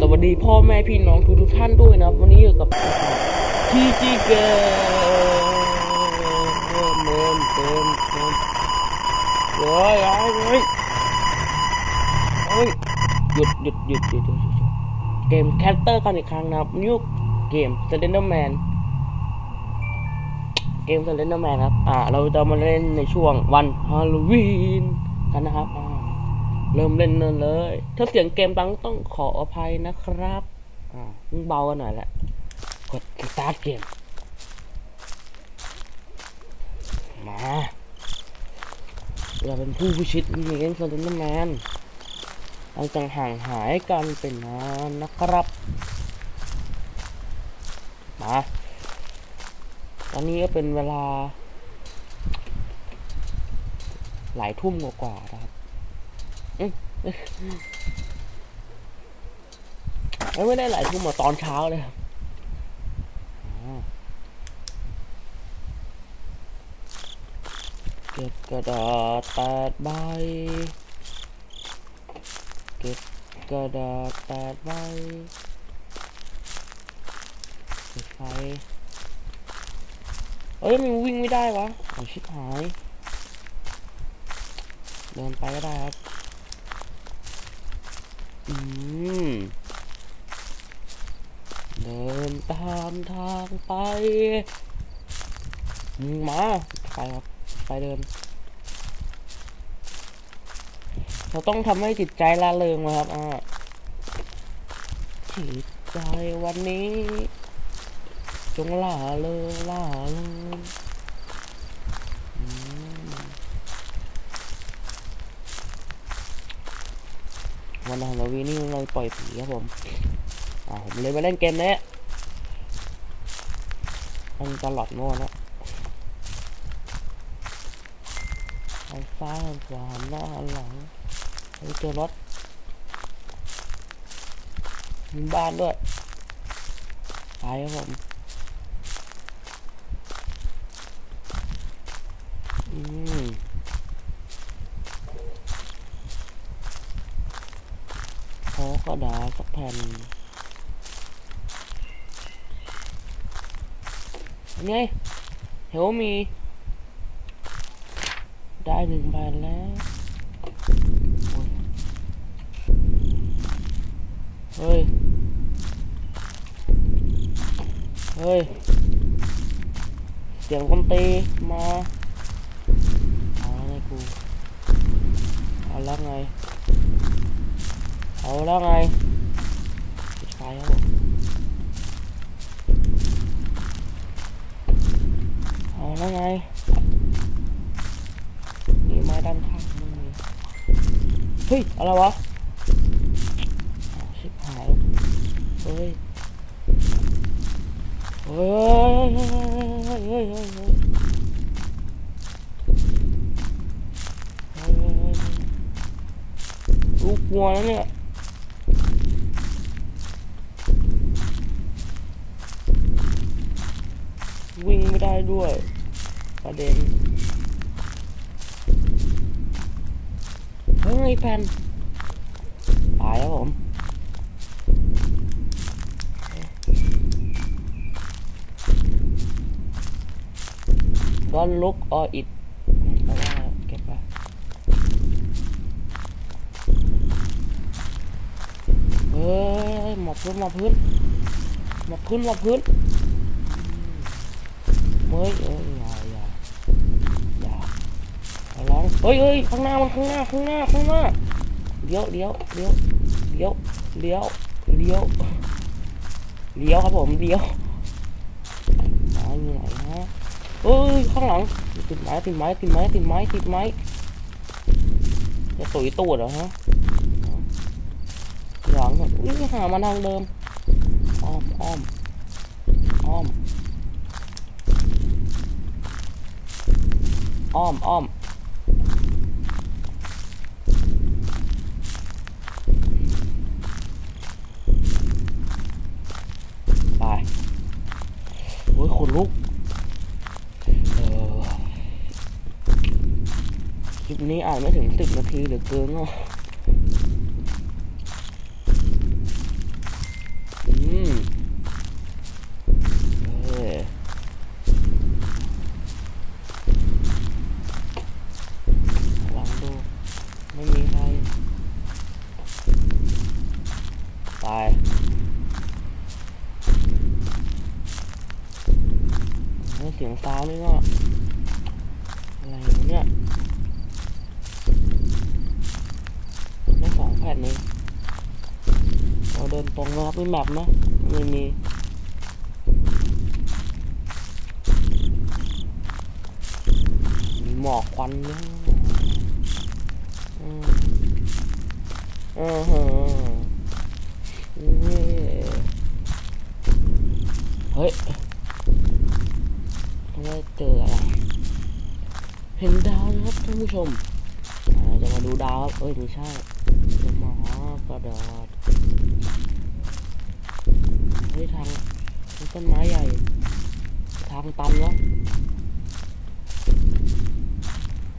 สวัสดีพ่อแม่พี่น้องทุกทุกท่านด้วยนะครับ วันนี้อยู่กับทีจีเกมเมนเกมเกมเฮ้ยเฮ้ยเฮ้ยเฮ้ยหยุดหยุดหยุดหยุดหยุดหยุดหยุดเกมแคตเตอร์กันอีกครั้งนะครับนิวเกม Slenderman เกม Slenderman ครับ อ่า เราจะมาเล่นในช่วงวันฮาโลวีนกันนะครับอ่า เริ่มเล่นนั่นเลย ถ้าเสียงเกมดังต้องขออภัยนะครับ อ่าเพิ่งเบากันหน่อยแหละ กดสตาร์ทเกม มาเราเป็นผู้พิชิตมีเกมโซนแมนหลังจากห่างหายกันเป็นนานนะครับ มา ตอนนี้ก็เป็นเวลา หลายทุ่มกว่าๆนะครับ ไม่ได้หลายทุ่มอะตอนเช้าเลยครับเก็บกระดาษแปดใบ เก็บกระดาษแปดใบปิดไฟเอ้ยมันวิ่งไม่ได้วะเอาชิบหาย เดินไปก็ได้ครับ อืมเดินตามทางไปมาไปครับ ไปเดิน เราต้องทำให้จิตใจละเริงนะครับอ่าจิตใจวันนี้ จงล่าเริงล่าเริง วันฮาโลวีนนี่เราปล่อยผีครับผมอ่าผมเลยมาเล่นเกมนี้มันตลอดโน่นนะเอาซ้ายเอาขวาหันหน้าหันหลังไปเจอรถมีบ้านด้วยไปครับผม อืม ขอ กระดาษสักแผ่นยังไงเห็นว่ามี ได้หนึ่งแผ่นแล้วเฮ้ย เฮ้ย เสียงคนตีมาเอาแล้วไงกูเอาแล้วไง เอาแล้วไงปิดไฟครับผมเอาแล้วไงมีไม้ด้านข้างมึงเฮ้ย อะไรวะชิบหายเฮ้ยเฮ้ยเฮ้ยเฮ้ยเฮ้ยเฮ้ยรู้กลัวแล้วเนี่ย วิ่งไม่ได้ด้วย ประเด็น เฮ้ยแผ่นตายแล้วผม Don't look or it ก็ได้เก็บไปเฮ้ยหมอบพื้นหมอบพื้นหมอบพื้นหมอบพื้น ฮ้ยเอ้ยอย่าอย่าอย่าขอร้องเฮ้ยเฮ้ยข้างหน้ามันข้างหน้าข้างหน้าข้างหน้าเลี้ยวเลี้ยวเลี้ยวเลี้ยวเลี้ยวเลี้ยวเลี้ยวครับผมเลี้ยวมาอยู่ไหนฮะเฮ้ยข้างหลังติดไม้ติดไม้ติดไม้ติดไม้ติดไม้จะตุยตูดเหรอฮะหลังแบบอุ้ยหามาทางเดิมอ้อมอ้อมอ้อม อ้อมอ้อมไปโอ้ยขนลุกเออคลิปนี้อ่านไม่ถึงสิบนาทีเหรือเกินเนาะ โอ้ยเสียงซาวนี่ก็อะไรวะเนี่ยไม่สองแผ่นนี้เราเดิ นะครับม่แมปนะไม่มีมีหมอกควันเนี่ยอือือหือนี่เฮ้ยทำไมเจออะไร เห็นดาวนะครับท่านผู้ชมจะมาดูดาวครับเอ้ยไม่ใช่เจะมากระดาษ เฮ้ยทางต้นไม้ใหญ่ ทางตันวะ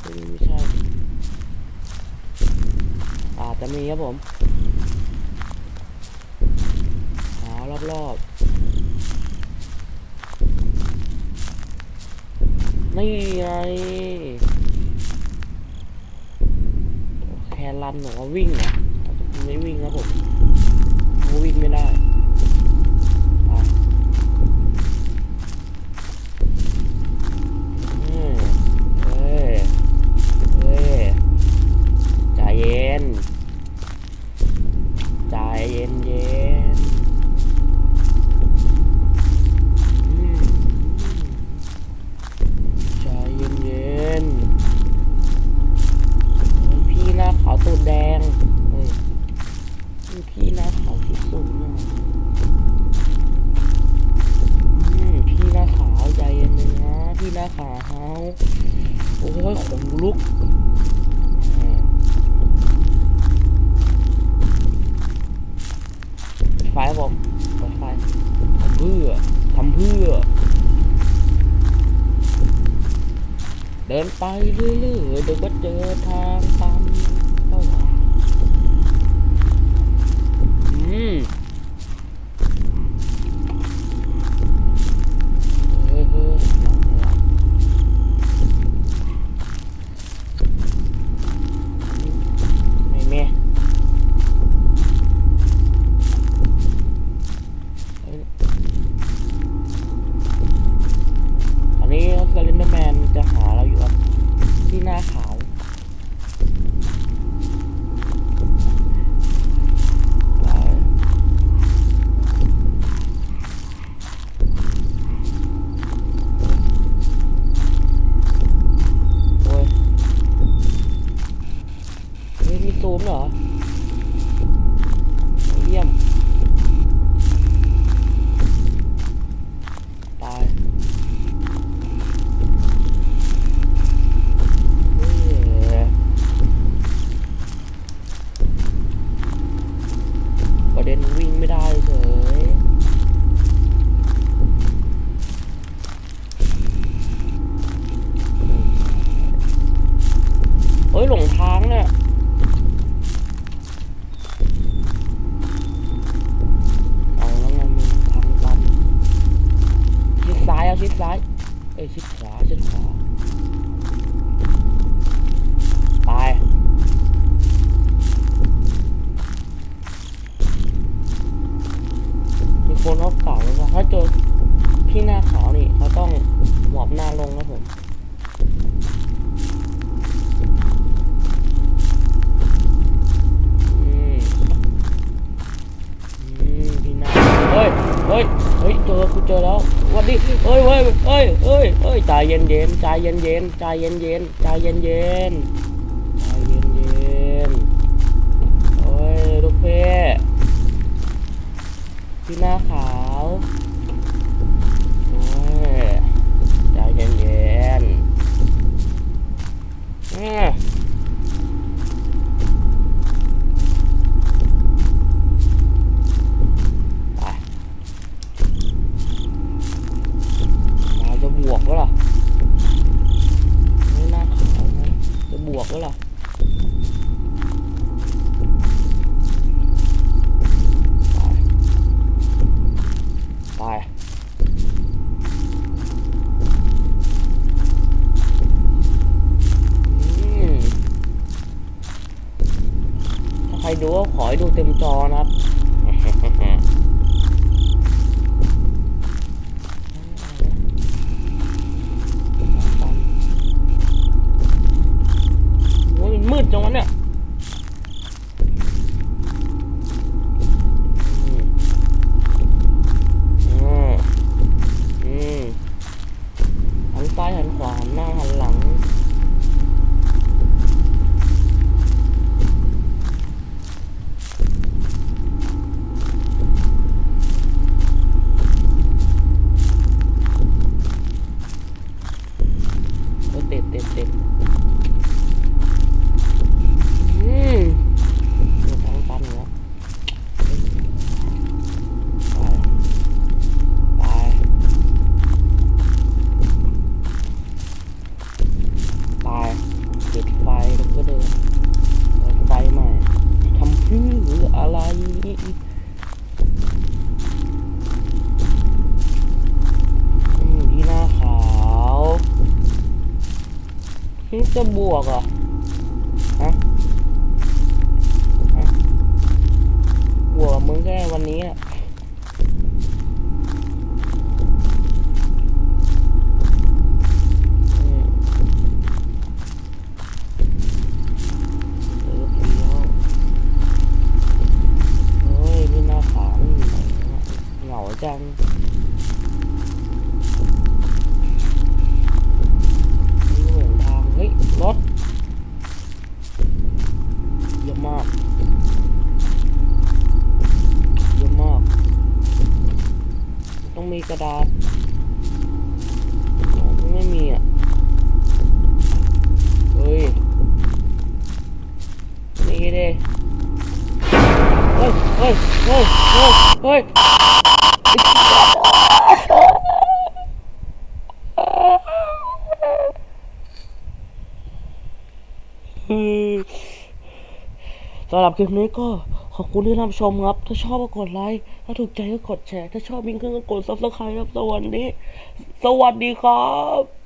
ไม่ไม่ใช่ อาจจะมีครับผมหารอบๆ นี่ไงแครันหนูว่าวิ่งเหรอไม่วิ่งครับผมวิ่งไม่ได้ นใจเย็นเย็นใจเย็นเย็นพี่หน้าขาวตูดแดงพี่หน้าขาวที่สุดน่ะอืมพี่หน้าขาวใจเย็นเลยนะพี่หน้าขาวโอ้ยขนลุก ปิด ไฟครับผมเปิดไฟทำเพื่อทำเพื่อ เดินไปเรื่อยๆเดี๋ยวก็เจอทางตัน ที่หน้าขาว ฮ้ยหลงทางเนี่ยเอาแล้วไงมึงทางตันชิดซ้ายเอาชิดซ้ายเอ้ยชิดขวาชิดขวาตายมีคนเขาเก่าแล้วว่าถ้าเจอพี่หน้าขาวนี่เขาต้องหมอบหน้าลงนะผม เฮ้ย เฮ้ย เจอ กูเจอแล้วสวัสดีเฮ้ยเฮ้ยเฮ้ยเฮ้ยเฮ้ยใจเย็นเย็นใจเย็นเย็นใจเย็นเย็นใจเย็นเย็น จะบ 我靠 ยเฮ้ยเฮ้ยเฮ้ยเฮ้ยสำหรับคลิปนี้ก็ขอบคุณที่รับชมครับ ถ้าชอบก็กดไลค์ ถ้าถูกใจก็กดแชร์ ถ้าชอบยิ่งขึ้นก็กดซับสไครต์ครับ สวัสดี สวัสดีครับ